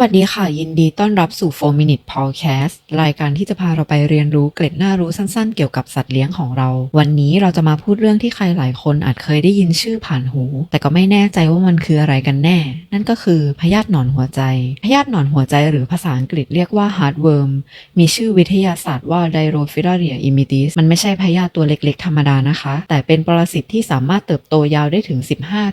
วัสดีค่ะ ยินดีต้อนรับสู่ 4 Minute Podcast รายการที่จะพาเราไปเรียนรู้เกร็ดน่ารู้สั้นๆ เกี่ยวกับสัตว์เลี้ยงของเรา วันนี้เราจะมาพูดเรื่องที่ใครหลายคนอาจเคยได้ยินชื่อผ่านหู แต่ก็ไม่แน่ใจว่ามันคืออะไรกันแน่ นั่นก็คือพยาธิหนอนหัวใจ พยาธิหนอนหัวใจหรือภาษาอังกฤษเรียกว่า heartworm มีชื่อวิทยาศาสตร์ว่า Dirophilaria immitis มันไม่ใช่พยาธิตัวเล็กๆ ธรรมดานะคะ แต่เป็นปรสิตที่สามารถเติบโตยาวได้ถึง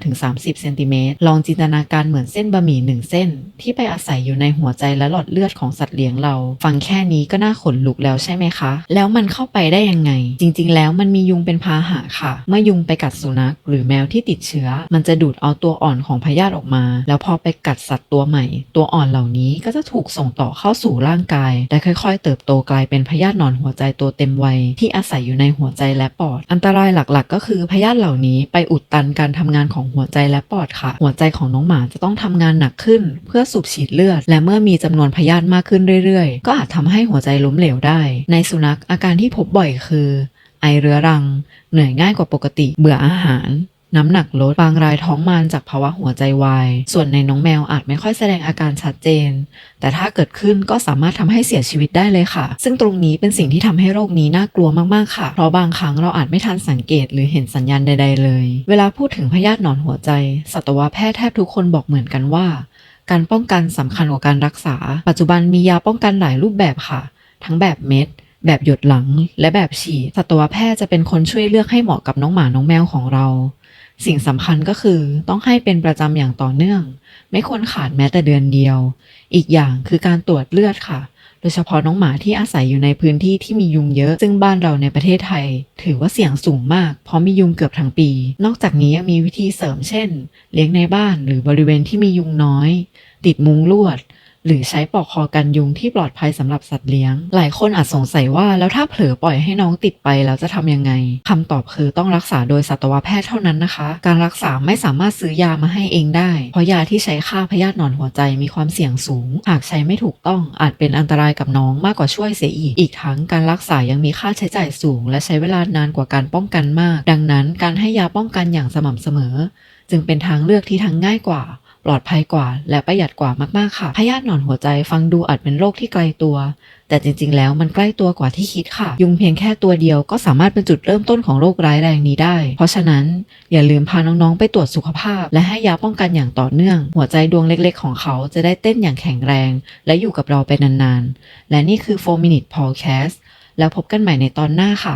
15-30เซนติเมตรลองจินตนาการเหมือนเส้นบะหมี่หนึ่งเส้น ที่ไปอาศัยอยู่ในหัวใจและหลอดเลือดของสัตว์เลี้ยงเรา ฟังแค่นี้ก็น่าขนลุกแล้วใช่ไหมคะ แล้วมันเข้าไปได้ยังไง จริงๆ แล้วมันมียุงเป็นพาหะค่ะ เมื่อยุงไปกัดสุนัขหรือแมวที่ติดเชื้อ มันจะดูดเอาตัวอ่อนของพยาธิออกมา แล้วพอไปกัดสัตว์ตัวใหม่ ตัวอ่อนเหล่านี้ก็จะถูกส่งต่อเข้าสู่ร่างกาย และค่อย ๆ เติบโตกลายเป็นพยาธิหนอนหัวใจตัวเต็มวัยที่อาศัยอยู่ในหัวใจและปอด อันตรายหลักๆ ก็คือพยาธิเหล่านี้ไปอุดตันการทำงานของหัวใจและปอดค่ะ หัวใจของน้องหมาจะต้องทำงานหนักขึ้น เพื่อสูบฉีดเลือดและเมื่อมีจำนวนพยาธิมากขึ้นเรื่อยๆ ก็อาจทำให้หัวใจล้มเหลวได้ ในสุนัขอาการที่พบบ่อยคือ ไอเรื้อรัง เหนื่อยง่ายกว่าปกติ เบื่ออาหาร น้ำหนักลด บางรายท้องมานจากภาวะหัวใจวาย ส่วนในน้องแมวอาจไม่ค่อยแสดงอาการชัดเจน แต่ถ้าเกิดขึ้นก็สามารถทำให้เสียชีวิตได้เลยค่ะ ซึ่งตรงนี้เป็นสิ่งที่ทำให้โรคนี้น่ากลัวมากๆค่ะ เพราะบางครั้งเราอาจไม่ทันสังเกตหรือเห็นสัญญาณใด ๆ เลย เวลาพูดถึงพยาธิหนอนหัวใจ สัตวแพทย์แทบทุกคนบอกเหมือนกันว่า การป้องกันสำคัญกว่าการรักษา ปัจจุบันมียาป้องกันหลายรูปแบบค่ะ ทั้งแบบเม็ด แบบหยดหลัง และแบบฉีด สัตวแพทย์จะเป็นคนช่วยเลือกให้เหมาะกับน้องหมาน้องแมวของเรา สิ่งสำคัญก็คือต้องให้เป็นประจำอย่างต่อเนื่อง ไม่ควรขาดแม้แต่เดือนเดียว อีกอย่างคือการตรวจเลือดค่ะ โดยเฉพาะน้องหมาที่อาศัยอยู่ในพื้นที่ที่มียุงเยอะ ซึ่งบ้านเราในประเทศไทย ถือว่าเสี่ยงสูงมาก เพราะมียุงเกือบทั้งปี นอกจากนี้ยังมีวิธีเสริมเช่น เลี้ยงในบ้านหรือบริเวณที่มียุงน้อย ติดมุ้งลวด หรือใช้ปลอกคอกันยุงที่ปลอดภัยสำหรับสัตว์เลี้ยง หลายคนอาจสงสัยว่าแล้วถ้าเผลอปล่อยให้น้องติดไปแล้วจะทำยังไงคำตอบคือต้องรักษาโดยสัตวแพทย์เท่านั้นนะคะ การรักษาไม่สามารถซื้อยามาให้เองได้ เพราะยาที่ใช้ฆ่าพยาธิหนอนหัวใจมีความเสี่ยงสูง หากใช้ไม่ถูกต้องอาจเป็นอันตรายกับน้องมากกว่าช่วยเสียอีก อีกทั้งการรักษายังมีค่าใช้จ่ายสูง และใช้เวลานานกว่าการป้องกันมาก ดังนั้นการให้ยาป้องกันอย่างสม่ำเสมอ จึงเป็นทางเลือกที่ทั้งง่ายกว่า ปลอดภัยกว่า และประหยัดกว่ามากๆค่ะพยาธิหนอนหัวใจฟังดูอาจเป็นโรคที่ไกลตัว แต่จริง ๆ แล้วมันใกล้ตัวกว่าที่คิดค่ะ ยุงเพียงแค่ตัวเดียวก็สามารถเป็นจุดเริ่มต้นของโรคร้ายแรงนี้ได้ เพราะฉะนั้นอย่าลืมพาน้องๆ ไปตรวจสุขภาพ และให้ยาป้องกันอย่างต่อเนื่อง หัวใจดวงเล็กๆ ของเขาจะได้เต้นอย่างแข็งแรง และอยู่กับเราไปนานๆ และนี่คือ 4 Minute Podcast แล้วพบกันใหม่ในตอนหน้าค่ะ